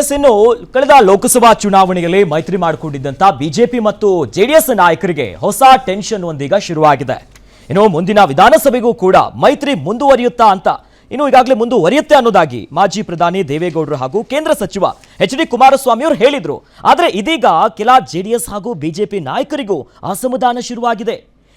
S ಇನ್ನು ಕಳೆದ ಲೋಕಸಭಾ ಚುನಾವಣೆಯಲ್ಲಿ ಮೈತ್ರಿ ಮಾಡಿಕೊಂಡಿದ್ದಂತ ಬಿಜೆಪಿ ಮತ್ತು ಜೆಡಿಎಸ್ ನಾಯಕರಿಗೆ ಹೊಸ ಟೆನ್ಷನ್ ಒಂದೀಗ ಶುರುವಾಗಿದೆ. ಇನ್ನು ಮುಂದಿನ ವಿಧಾನಸಭೆಗೂ ಕೂಡ ಮೈತ್ರಿ ಮುಂದುವರಿಯುತ್ತಾ ಅಂತ ಇನ್ನು ಈಗಾಗಲೇ ಮುಂದುವರಿಯುತ್ತೆ ಅನ್ನೋದಾಗಿ ಮಾಜಿ ಪ್ರಧಾನಿ ದೇವೇಗೌಡರು ಹಾಗೂ ಕೇಂದ್ರ ಸಚಿವ ಎಚ್ ಡಿ ಕುಮಾರಸ್ವಾಮಿ ಅವರು ಹೇಳಿದ್ರು. ಆದರೆ ಇದೀಗ ಕೆಲ ಜೆಡಿಎಸ್ ಹಾಗೂ ಬಿಜೆಪಿ ನಾಯಕರಿಗೂ ಅಸಮಾಧಾನ ಶುರುವಾಗಿದೆ.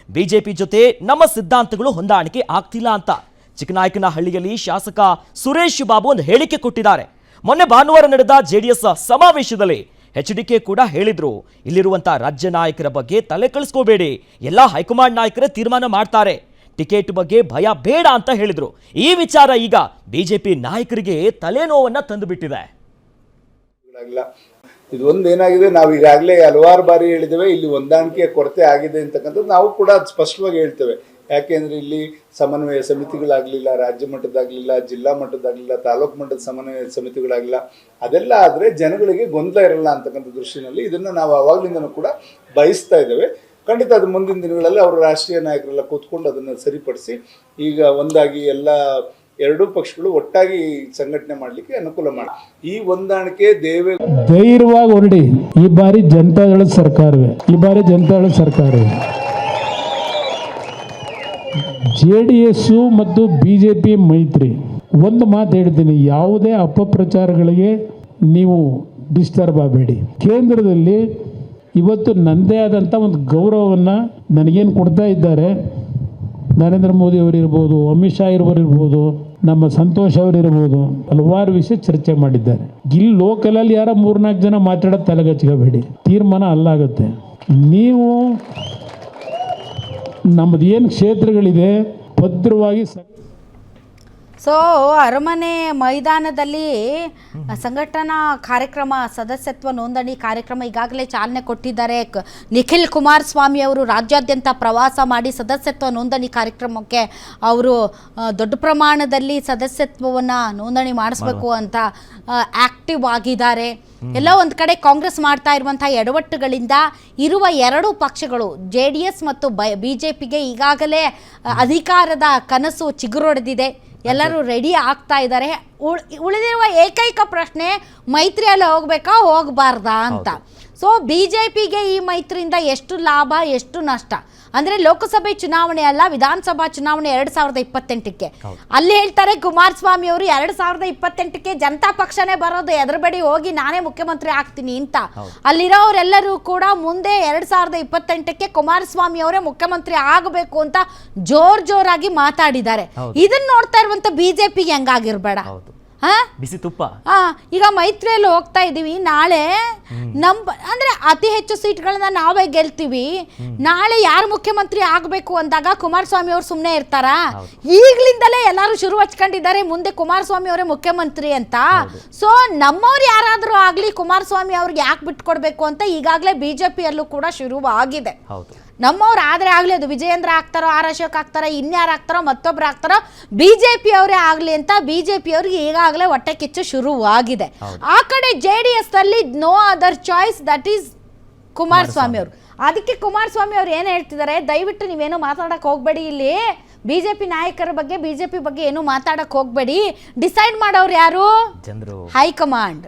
ಬಿಜೆಪಿ ಜೊತೆ ನಮ್ಮ ಸಿದ್ಧಾಂತಗಳು ಹೊಂದಾಣಿಕೆ ಆಗ್ತಿಲ್ಲ ಅಂತ ಚಿಕ್ಕನಾಯಕನಹಳ್ಳಿಯಲ್ಲಿ ಶಾಸಕ ಸುರೇಶ್ ಬಾಬು ಒಂದು ಹೇಳಿಕೆ ಕೊಟ್ಟಿದ್ದಾರೆ. ಮೊನ್ನೆ ಭಾನುವಾರ ನಡೆದ ಜೆಡಿಎಸ್ ಸಮಾವೇಶದಲ್ಲಿ ಎಚ್ ಡಿ ಕೆ ಕೂಡ ಹೇಳಿದ್ರು ಇಲ್ಲಿರುವಂತಹ ರಾಜ್ಯ ನಾಯಕರ ಬಗ್ಗೆ ತಲೆ ಕಳಿಸ್ಕೋಬೇಡಿ ಎಲ್ಲ ಹೈಕಮಾಂಡ್ ನಾಯಕರೇ ತೀರ್ಮಾನ ಮಾಡ್ತಾರೆ, ಟಿಕೆಟ್ ಬಗ್ಗೆ ಭಯ ಬೇಡ ಅಂತ ಹೇಳಿದ್ರು. ಈ ವಿಚಾರ ಈಗ ಬಿಜೆಪಿ ನಾಯಕರಿಗೆ ತಲೆನೋವನ್ನ ತಂದು ಬಿಟ್ಟಿದೆ ಒಂದು ಏನಾಗಿದೆ, ನಾವು ಈಗಾಗಲೇ ಹಲವಾರು ಬಾರಿ ಹೇಳಿದ್ದೇವೆ, ಇಲ್ಲಿ ಹೊಂದಾಣಿಕೆಯ ಕೊರತೆ ಆಗಿದೆ ಅಂತಕ್ಕಂಥದ್ದು ನಾವು ಕೂಡ ಸ್ಪಷ್ಟವಾಗಿ ಹೇಳ್ತೇವೆ. ಯಾಕೆಂದ್ರೆ ಇಲ್ಲಿ ಸಮನ್ವಯ ಸಮಿತಿಗಳಾಗಲಿಲ್ಲ, ರಾಜ್ಯ ಮಟ್ಟದಾಗಲಿಲ್ಲ ಜಿಲ್ಲಾ ಮಟ್ಟದಾಗಲಿಲ್ಲ ತಾಲೂಕು ಮಟ್ಟದ ಸಮನ್ವಯ ಸಮಿತಿಗಳಾಗಲಿಲ್ಲ, ಅದೆಲ್ಲ ಆದರೆ ಜನಗಳಿಗೆ ಗೊಂದಲ ಇರಲ್ಲ ಅಂತಕ್ಕಂಥ ದೃಷ್ಟಿನಲ್ಲಿ ಇದನ್ನು ನಾವು ಆವಾಗಲಿಂದನೂ ಕೂಡ ಬಯಸ್ತಾ ಇದ್ದೇವೆ. ಖಂಡಿತ ಅದು ಮುಂದಿನ ದಿನಗಳಲ್ಲಿ ಅವರು ರಾಷ್ಟ್ರೀಯ ನಾಯಕರೆಲ್ಲ ಕೂತ್ಕೊಂಡು ಅದನ್ನು ಸರಿಪಡಿಸಿ ಈಗ ಒಂದಾಗಿ ಎಲ್ಲ ಎರಡೂ ಪಕ್ಷಗಳು ಒಟ್ಟಾಗಿ ಸಂಘಟನೆ ಮಾಡಲಿಕ್ಕೆ ಅನುಕೂಲ ಮಾಡಿ, ಈ ಹೊಂದಾಣಿಕೆ ದೇವೇ ಧೈರ್ಯವಾಗಿ ಹೊರಡಿ. ಈ ಬಾರಿ ಜನತಾದಳ ಸರ್ಕಾರವೇ, ಈ ಬಾರಿ ಜನತಾದಳ ಸರ್ಕಾರವೇ. ಜೆ ಡಿ ಎಸ್ಸು ಮತ್ತು ಬಿ ಜೆ ಪಿ ಮೈತ್ರಿ. ಒಂದು ಮಾತು ಹೇಳ್ತೀನಿ, ಯಾವುದೇ ಅಪಪ್ರಚಾರಗಳಿಗೆ ನೀವು ಡಿಸ್ಟರ್ಬ್ ಆಗಬೇಡಿ. ಕೇಂದ್ರದಲ್ಲಿ ಇವತ್ತು ನನ್ನದೇ ಆದಂಥ ಒಂದು ಗೌರವವನ್ನು ನನಗೇನು ಕೊಡ್ತಾ ಇದ್ದಾರೆ, ನರೇಂದ್ರ ಮೋದಿ ಅವರಿರ್ಬೋದು, ಅಮಿತ್ ಶಾ ಇರ್ಬೋದು ನಮ್ಮ ಸಂತೋಷ್ ಅವರಿರ್ಬೋದು, ಹಲವಾರು ವಿಷಯ ಚರ್ಚೆ ಮಾಡಿದ್ದಾರೆ. ಇಲ್ಲಿ ಲೋಕಲಲ್ಲಿ ಯಾರೋ ಮೂರ್ನಾಲ್ಕು ಜನ ಮಾತಾಡೋದು ತಲೆಗಚ್ಕೋಬೇಡಿ ತೀರ್ಮಾನ ಅಲ್ಲಾಗುತ್ತೆ. ನೀವು ನಮ್ಮದು ಏನು ಕ್ಷೇತ್ರಗಳಿದೆ ಭದ್ರವಾಗಿ ಸ ಸೊ ಅರಮನೆ ಮೈದಾನದಲ್ಲಿ ಸಂಘಟನಾ ಕಾರ್ಯಕ್ರಮ ಸದಸ್ಯತ್ವ ನೋಂದಣಿ ಕಾರ್ಯಕ್ರಮ ಈಗಾಗಲೇ ಚಾಲನೆ ಕೊಟ್ಟಿದ್ದಾರೆ. ಕ- ನಿಖಿಲ್ ಕುಮಾರಸ್ವಾಮಿ ಅವರು ರಾಜ್ಯಾದ್ಯಂತ ಪ್ರವಾಸ ಮಾಡಿ ಸದಸ್ಯತ್ವ ನೋಂದಣಿ ಕಾರ್ಯಕ್ರಮಕ್ಕೆ ಅವರು ದೊಡ್ಡ ಪ್ರಮಾಣದಲ್ಲಿ ಸದಸ್ಯತ್ವವನ್ನು ನೋಂದಣಿ ಮಾಡಿಸ್ಬೇಕು ಅಂತ ಆಕ್ಟಿವ್ ಆಗಿದ್ದಾರೆ. ಎಲ್ಲ ಒಂದು ಕಡೆ ಕಾಂಗ್ರೆಸ್ ಮಾಡ್ತಾ ಇರುವಂತಹ ಎಡವಟ್ಟುಗಳಿಂದ ಇರುವ ಎರಡು ಪಕ್ಷಗಳು ಜೆ ಡಿ ಎಸ್ ಮತ್ತು ಬಿ ಜೆ ಪಿಗೆ ಈಗಾಗಲೇ ಅಧಿಕಾರದ ಕನಸು ಚಿಗುರೊಡೆದಿದೆ. ಎಲ್ಲರೂ ರೆಡಿ ಆಗ್ತಾ ಇದ್ದಾರೆ ಉಳ್- ಉಳಿದಿರುವ ಏಕೈಕ ಪ್ರಶ್ನೆ ಮೈತ್ರಿಯಲ್ಲಿ ಹೋಗ್ಬೇಕಾ ಹೋಗಬಾರ್ದಾ ಅಂತ. ಸೊ ಬಿ ಜೆ ಪಿಗೆ ಈ ಮೈತ್ರಿಯಿಂದ ಎಷ್ಟು ಲಾಭ ಎಷ್ಟು ನಷ್ಟ? ಅಂದ್ರೆ ಲೋಕಸಭೆ ಚುನಾವಣೆ ಅಲ್ಲ ವಿಧಾನಸಭಾ ಚುನಾವಣೆ ಎರಡು ಸಾವಿರದ ಇಪ್ಪತ್ತೆಂಟಕ್ಕೆ. ಅಲ್ಲಿ ಹೇಳ್ತಾರೆ ಕುಮಾರಸ್ವಾಮಿ ಅವರು ಎರಡು ಸಾವಿರದ ಇಪ್ಪತ್ತೆಂಟಕ್ಕೆ ಜನತಾ ಪಕ್ಷನೇ ಬರೋದು ಎದುರುಬಡಿ ಹೋಗಿ ನಾನೇ ಮುಖ್ಯಮಂತ್ರಿ ಆಗ್ತೀನಿ ಅಂತ. ಅಲ್ಲಿರೋರೆಲ್ಲರೂ ಕೂಡ ಮುಂದೆ ಎರಡು ಸಾವಿರದ ಇಪ್ಪತ್ತೆಂಟಕ್ಕೆ ಕುಮಾರಸ್ವಾಮಿ ಅವರೇ ಮುಖ್ಯಮಂತ್ರಿ ಆಗಬೇಕು ಅಂತ ಜೋರ್ ಜೋರಾಗಿ ಮಾತಾಡಿದ್ದಾರೆ. ಇದನ್ನ ನೋಡ್ತಾ ಇರುವಂತ ಬಿಜೆಪಿಗೆ ಹೆಂಗಾಗಿರ್ಬೇಡ. ಹಾ? ಬಿಸಿ ತುಪ್ಪ. ಆ, ಈಗ ಮೈತ್ರಿಯಲ್ಲಿ ಹೋಗ್ತಾ ಇದೀವಿ. ನಾಳೆ ನಮ್ ಅಂದ್ರೆ ಅತಿ ಹೆಚ್ಚು ಸೀಟ್ಗಳನ್ನ ನಾವೇ ಗೆಲ್ತೀವಿ. ನಾಳೆ ಯಾರು ಮುಖ್ಯಮಂತ್ರಿ ಆಗಬೇಕು ಅಂದಾಗ ಕುಮಾರಸ್ವಾಮಿ ಅವ್ರು ಸುಮ್ಮನೆ ಇರ್ತಾರ? ಈಗ್ಲಿಂದಲೇ ಎಲ್ಲರೂ ಶುರು ಹಚ್ಕೊಂಡಿದ್ದಾರೆ ಮುಂದೆ ಕುಮಾರಸ್ವಾಮಿ ಅವರೇ ಮುಖ್ಯಮಂತ್ರಿ ಅಂತ. ಸೊ ನಮ್ಮವ್ರು ಯಾರಾದರೂ ಆಗ್ಲಿ ಕುಮಾರಸ್ವಾಮಿ ಅವ್ರಿಗೆ ಯಾಕೆ ಬಿಟ್ಕೊಡ್ಬೇಕು ಅಂತ ಈಗಾಗಲೇ ಬಿಜೆಪಿಯಲ್ಲೂ ಕೂಡ ಶುರುವಾಗಿದೆ. ಹೌದು. ನಮ್ಮವ್ರು ಆದರೆ ಆಗಲಿ ಅದು ವಿಜಯೇಂದ್ರ ಆಗ್ತಾರೋ ಆರ್ ಅಶೋಕ್ ಆಗ್ತಾರೋ ಇನ್ಯಾರು ಆಗ್ತಾರೋ ಮತ್ತೊಬ್ರು ಆಗ್ತಾರೋ ಬಿ ಜೆ ಅವರೇ ಆಗಲಿ ಅಂತ ಬಿ ಬಿಜೆಪಿ ಅವ್ರಿಗೆ ಈಗಾಗಲೇ ಹೊಟ್ಟೆ ಕಿಚ್ಚು ಶುರುವಾಗಿದೆ. ಆ ಕಡೆ ಜೆ ಡಿ ಎಸ್ ಅಲ್ಲಿ no other choice that is Kumaraswamy ಅವರು. ಅದಕ್ಕೆ ಕುಮಾರಸ್ವಾಮಿ ಅವ್ರು ಏನು ಹೇಳ್ತಿದ್ದಾರೆ? ದಯವಿಟ್ಟು ನೀವೇನು ಮಾತಾಡೋಕೆ ಹೋಗಬೇಡಿ ಇಲ್ಲಿ. ಬಿ ಜೆ ಪಿ ನಾಯಕರ ಬಗ್ಗೆ ಬಿ ಜೆ ಪಿ ಬಗ್ಗೆ ಏನು ಮಾತಾಡೋಕೆ ಹೋಗಬೇಡಿ. ಡಿಸೈಡ್ ಮಾಡೋರು ಯಾರು? High command.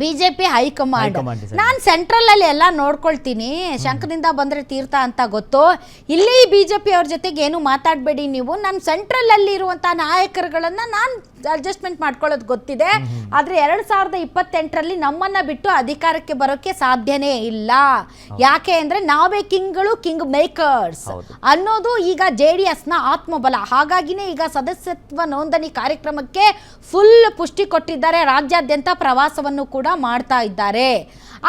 BJP high command. High command ನಾನು ಸೆಂಟ್ರಲ್ ಅಲ್ಲಿ ಎಲ್ಲ ನೋಡ್ಕೊಳ್ತೀನಿ. ಶಂಕದಿಂದ ಬಂದ್ರೆ ತೀರ್ಥ ಅಂತ ಗೊತ್ತು. ಇಲ್ಲಿ ಬಿಜೆಪಿ ಅವ್ರ ಜೊತೆಗೆ ಏನು ಮಾತಾಡಬೇಡಿ ನೀವು. ನಾನು ಸೆಂಟ್ರಲ್ ಅಲ್ಲಿ ಇರುವಂತ ನಾಯಕರುಗಳನ್ನ ನಾನು ಅಡ್ಜಸ್ಟ್ಮೆಂಟ್ ಮಾಡ್ಕೊಳ್ಳೋದು ಗೊತ್ತಿದೆ. ಆದರೆ ಎರಡು ಸಾವಿರದ ಇಪ್ಪತ್ತೆಂಟರಲ್ಲಿ ನಮ್ಮನ್ನು ಬಿಟ್ಟು ಅಧಿಕಾರಕ್ಕೆ ಬರೋಕ್ಕೆ ಸಾಧ್ಯನೇ ಇಲ್ಲ. ಯಾಕೆ ಅಂದರೆ ನಾವೇ ಕಿಂಗ್ಗಳು ಕಿಂಗ್ ಮೇಕರ್ಸ್ ಅನ್ನೋದು ಈಗ ಜೆ ಡಿ ಎಸ್ನ ಆತ್ಮಬಲ. ಹಾಗಾಗಿನೇ ಈಗ ಸದಸ್ಯತ್ವ ನೋಂದಣಿ ಕಾರ್ಯಕ್ರಮಕ್ಕೆ ಫುಲ್ ಪುಷ್ಟಿ ಕೊಟ್ಟಿದ್ದಾರೆ. ರಾಜ್ಯಾದ್ಯಂತ ಪ್ರವಾಸವನ್ನು ಕೂಡ ಮಾಡ್ತಾ ಇದ್ದಾರೆ.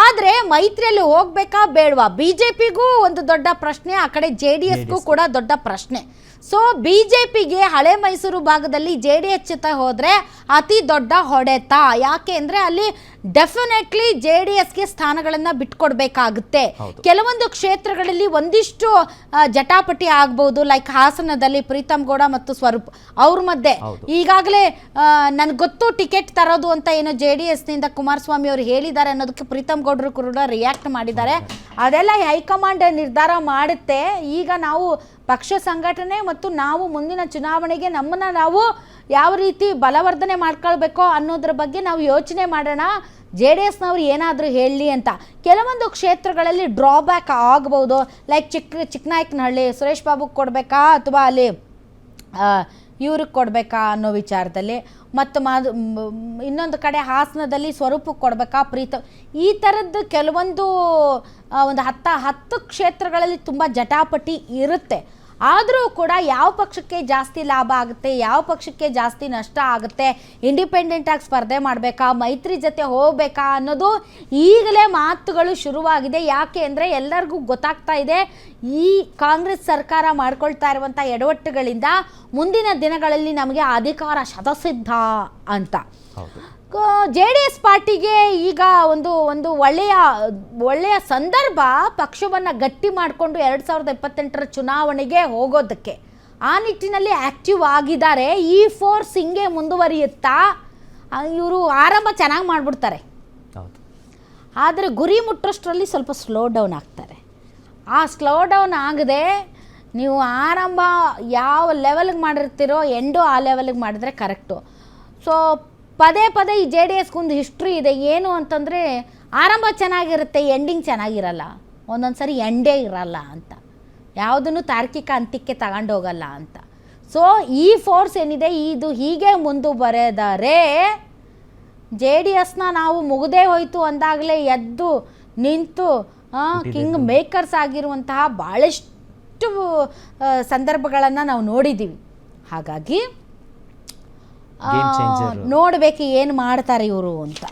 ಆದರೆ ಮೈತ್ರಿಯಲ್ಲಿ ಹೋಗ್ಬೇಕಾ ಬೇಡವಾ? ಬಿಜೆಪಿಗೂ ಒಂದು ದೊಡ್ಡ ಪ್ರಶ್ನೆ ಆ ಕಡೆ ಜೆ ಡಿ ಎಸ್ಗೂ. ಕೂಡ ದೊಡ್ಡ ಪ್ರಶ್ನೆ. ಸೊ ಬಿಜೆಪಿಗೆ ಹಳೆ ಮೈಸೂರು ಭಾಗದಲ್ಲಿ ಜೆ ಡಿ ಎಚ್ ಜೊತೆ ಹೋದ್ರೆ ಅತಿ ದೊಡ್ಡ ಹೊಡೆತ. ಯಾಕೆ ಅಂದರೆ ಅಲ್ಲಿ ಡೆಫಿನೆಟ್ಲಿ ಜೆ ಡಿ ಎಸ್ಗೆ ಸ್ಥಾನಗಳನ್ನು ಬಿಟ್ಕೊಡ್ಬೇಕಾಗುತ್ತೆ. ಕೆಲವೊಂದು ಕ್ಷೇತ್ರಗಳಲ್ಲಿ ಒಂದಿಷ್ಟು ಜಟಾಪಟಿ ಆಗ್ಬೋದು ಲೈಕ್ ಹಾಸನದಲ್ಲಿ ಪ್ರೀತಮ್ ಗೌಡ ಮತ್ತು ಸ್ವರೂಪ್ ಅವ್ರ ಮಧ್ಯೆ. ಈಗಾಗಲೇ ನನ್ಗೆ ಗೊತ್ತು ಟಿಕೆಟ್ ತರೋದು ಅಂತ ಏನೋ ಜೆ ಡಿ ಎಸ್ನಿಂದ ಕುಮಾರಸ್ವಾಮಿ ಅವರು ಹೇಳಿದ್ದಾರೆ ಅನ್ನೋದಕ್ಕೆ ಪ್ರೀತಮ್ ಗೌಡರು ಕೂಡ ರಿಯಾಕ್ಟ್ ಮಾಡಿದ್ದಾರೆ. ಅದೆಲ್ಲ ಹೈಕಮಾಂಡ್ ನಿರ್ಧಾರ ಮಾಡುತ್ತೆ. ಈಗ ನಾವು ಪಕ್ಷ ಸಂಘಟನೆ ಮತ್ತು ನಾವು ಮುಂದಿನ ಚುನಾವಣೆಗೆ ನಮ್ಮನ್ನು ನಾವು ಯಾವ ರೀತಿ ಬಲವರ್ಧನೆ ಮಾಡ್ಕೊಳ್ಬೇಕೋ ಅನ್ನೋದ್ರ ಬಗ್ಗೆ ನಾವು ಯೋಚನೆ ಮಾಡೋಣ. ಜೆ ಡಿ ಎಸ್ನವ್ರು ಏನಾದರೂ ಹೇಳಲಿ ಅಂತ. ಕೆಲವೊಂದು ಕ್ಷೇತ್ರಗಳಲ್ಲಿ ಡ್ರಾಬ್ಯಾಕ್ ಆಗ್ಬೋದು. ಲೈಕ್ ಚಿಕ್ಕ ಚಿಕ್ಕನಾಯಕನಹಳ್ಳಿ, ಸುರೇಶ್ ಬಾಬುಗೆ ಕೊಡಬೇಕಾ ಅಥವಾ ಅಲ್ಲಿ ಇವ್ರಿಗೆ ಕೊಡಬೇಕಾ ಅನ್ನೋ ವಿಚಾರದಲ್ಲಿ. ಮತ್ತು ಮಾದು ಇನ್ನೊಂದು ಕಡೆ ಹಾಸನದಲ್ಲಿ ಸ್ವರೂಪಕ್ಕೆ ಕೊಡಬೇಕಾ ಪ್ರೀತ ಈ ಥರದ್ದು ಕೆಲವೊಂದು ಒಂದು ಹತ್ತ, ಹತ್ತು ಕ್ಷೇತ್ರಗಳಲ್ಲಿ ತುಂಬ ಜಟಾಪಟಿ ಇರುತ್ತೆ. ಆದರೂ ಕೂಡ ಯಾವ ಪಕ್ಷಕ್ಕೆ ಜಾಸ್ತಿ ಲಾಭ ಆಗುತ್ತೆ, ಯಾವ ಪಕ್ಷಕ್ಕೆ ಜಾಸ್ತಿ ನಷ್ಟ ಆಗುತ್ತೆ ಇಂಡಿಪೆಂಡೆಂಟ್ ಆಗಿ ಸ್ಪರ್ಧೆ ಮಾಡಬೇಕಾ, ಮೈತ್ರಿ ಜೊತೆ ಹೋಗಬೇಕಾ ಅನ್ನೋದು ಈಗಲೇ ಮಾತುಗಳು ಶುರುವಾಗಿದೆ. ಯಾಕೆ ಅಂದರೆ ಎಲ್ಲರಿಗೂ ಗೊತ್ತಾಗ್ತಾ ಇದೆ, ಈ ಕಾಂಗ್ರೆಸ್ ಸರ್ಕಾರ ಮಾಡ್ಕೊಳ್ತಾ ಇರುವಂಥ ಎಡವಟ್ಟುಗಳಿಂದ ಮುಂದಿನ ದಿನಗಳಲ್ಲಿ ನಮಗೆ ಅಧಿಕಾರ ಶತಸಿದ್ಧ ಅಂತ. ಜೆ ಡಿ ಎಸ್ ಪಾರ್ಟಿಗೆ ಈಗ ಒಂದು ಒಂದು ಒಳ್ಳೆಯ ಒಳ್ಳೆಯ ಸಂದರ್ಭ ಪಕ್ಷವನ್ನು ಗಟ್ಟಿ ಮಾಡಿಕೊಂಡು ಎರಡು ಸಾವಿರದ ಇಪ್ಪತ್ತೆಂಟರ ಚುನಾವಣೆಗೆ ಹೋಗೋದಕ್ಕೆ. ಆ ನಿಟ್ಟಿನಲ್ಲಿ ಆ್ಯಕ್ಟಿವ್ ಆಗಿದ್ದಾರೆ. ಈ ಫೋರ್ಸ್ ಹಿಂಗೆ ಮುಂದುವರಿಯುತ್ತಾ? ಇವರು ಆರಂಭ ಚೆನ್ನಾಗಿ ಮಾಡಿಬಿಡ್ತಾರೆ. ಹೌದು. ಆದರೆ ಗುರಿ ಮುಟ್ಟೋಷ್ಟರಲ್ಲಿ ಸ್ವಲ್ಪ ಸ್ಲೋ ಡೌನ್ ಆಗ್ತಾರೆ. ಆ ಸ್ಲೋ ಡೌನ್ ಆಗದೆ ನೀವು ಆರಂಭ ಯಾವ ಲೆವೆಲ್ಗೆ ಮಾಡಿರ್ತೀರೋ ಎಂಡು ಆ ಲೆವೆಲ್ಗೆ ಮಾಡಿದ್ರೆ ಕರೆಕ್ಟು ಸೊ ಪದೇ ಪದೇ ಈ ಜೆ ಡಿ ಎಸ್ಗೊಂದು ಹಿಸ್ಟ್ರಿ ಇದೆ. ಏನು ಅಂತಂದರೆ ಆರಂಭ ಚೆನ್ನಾಗಿರುತ್ತೆ ಎಂಡಿಂಗ್ ಚೆನ್ನಾಗಿರಲ್ಲ. ಒಂದೊಂದು ಸರಿ ಎಂಡೇ ಇರಲ್ಲ ಅಂತ. ಯಾವುದನ್ನು ತಾರ್ಕಿಕ ಅಂತ್ಯಕ್ಕೆ ತಗೊಂಡು ಹೋಗಲ್ಲ ಅಂತ. ಸೊ ಈ ಫೋರ್ಸ್ ಏನಿದೆ? ಇದು ಹೀಗೆ ಮುಂದುವರೆದರೆ ಜೆ ಡಿ ಎಸ್ನ ನಾವು ಮುಗದೇ ಹೋಯಿತು ಅಂದಾಗಲೇ ಎದ್ದು ನಿಂತು ಕಿಂಗ್ ಮೇಕರ್ಸ್ ಆಗಿರುವಂತಹ ಭಾಳಷ್ಟು ಸಂದರ್ಭಗಳನ್ನು ನಾವು ನೋಡಿದ್ದೀವಿ ಹಾಗಾಗಿ. ನೋಡಬೇಕು ಏನು ಮಾಡ್ತಾರೆ ಇವರು ಅಂತ.